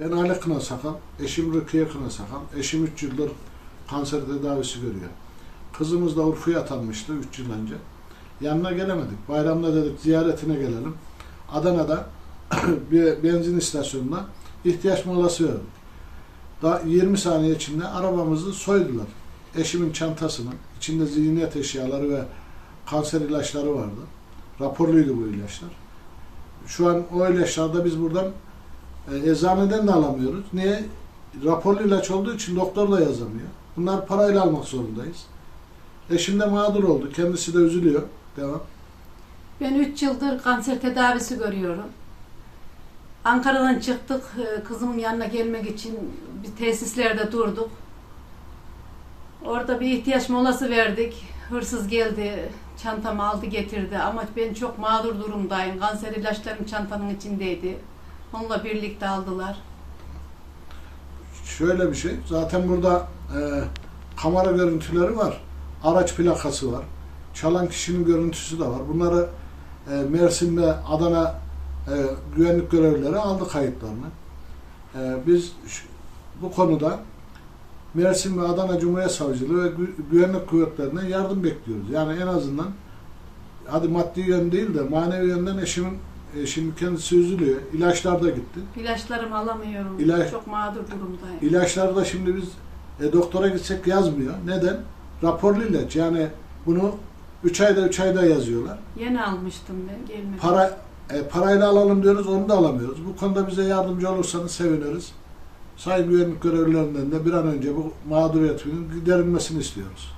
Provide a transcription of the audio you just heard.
Ben Ali Kına eşim Rukiye Kına Sakal. Eşim 3 yıldır kanser tedavisi görüyor. Kızımız da Urfa'ya atanmıştı 3 yıl önce. Yanına gelemedik. Bayramda dedik ziyaretine gelelim. Adana'da bir benzin istasyonuna ihtiyaç molası verdik. Daha 20 saniye içinde arabamızı soydular. Eşimin çantasının içinde zihniyet eşyaları ve kanser ilaçları vardı. Raporluydu bu ilaçlar. Şu an o ilaçlarda biz buradan e, eczaneden de alamıyoruz. Niye? Raporlu ilaç olduğu için doktor da yazamıyor. Bunlar parayla almak zorundayız. Eşim de mağdur oldu. Kendisi de üzülüyor. Devam. Ben 3 yıldır kanser tedavisi görüyorum. Ankara'dan çıktık, e, kızımın yanına gelmek için bir tesislerde durduk. Orada bir ihtiyaç molası verdik. Hırsız geldi, çantamı aldı getirdi ama ben çok mağdur durumdayım. Kanser ilaçlarım çantanın içindeydi. Onunla birlikte aldılar. Şöyle bir şey. Zaten burada e, kamera görüntüleri var. Araç plakası var. Çalan kişinin görüntüsü de var. Bunları e, Mersin ve Adana e, güvenlik görevlileri aldı kayıtlarını. E, biz bu konuda Mersin ve Adana Cumhuriyet Savcılığı ve gü- güvenlik kuvvetlerinden yardım bekliyoruz. Yani en azından hadi maddi yön değil de manevi yönden eşimin eşim kendisi üzülüyor. İlaçlar da gitti. İlaçlarımı alamıyorum. İlaç- Çok mağdur durumdayım. İlaçları da şimdi biz e, doktora gitsek yazmıyor. Neden? Raporlu ilaç. Yani bunu 3 ayda 3 ayda yazıyorlar. Yeni almıştım ben gelmedi. Para e, parayla alalım diyoruz, onu da alamıyoruz. Bu konuda bize yardımcı olursanız seviniriz. Sayın güvenlik görevlilerinden de bir an önce bu mağduriyetinin giderilmesini istiyoruz.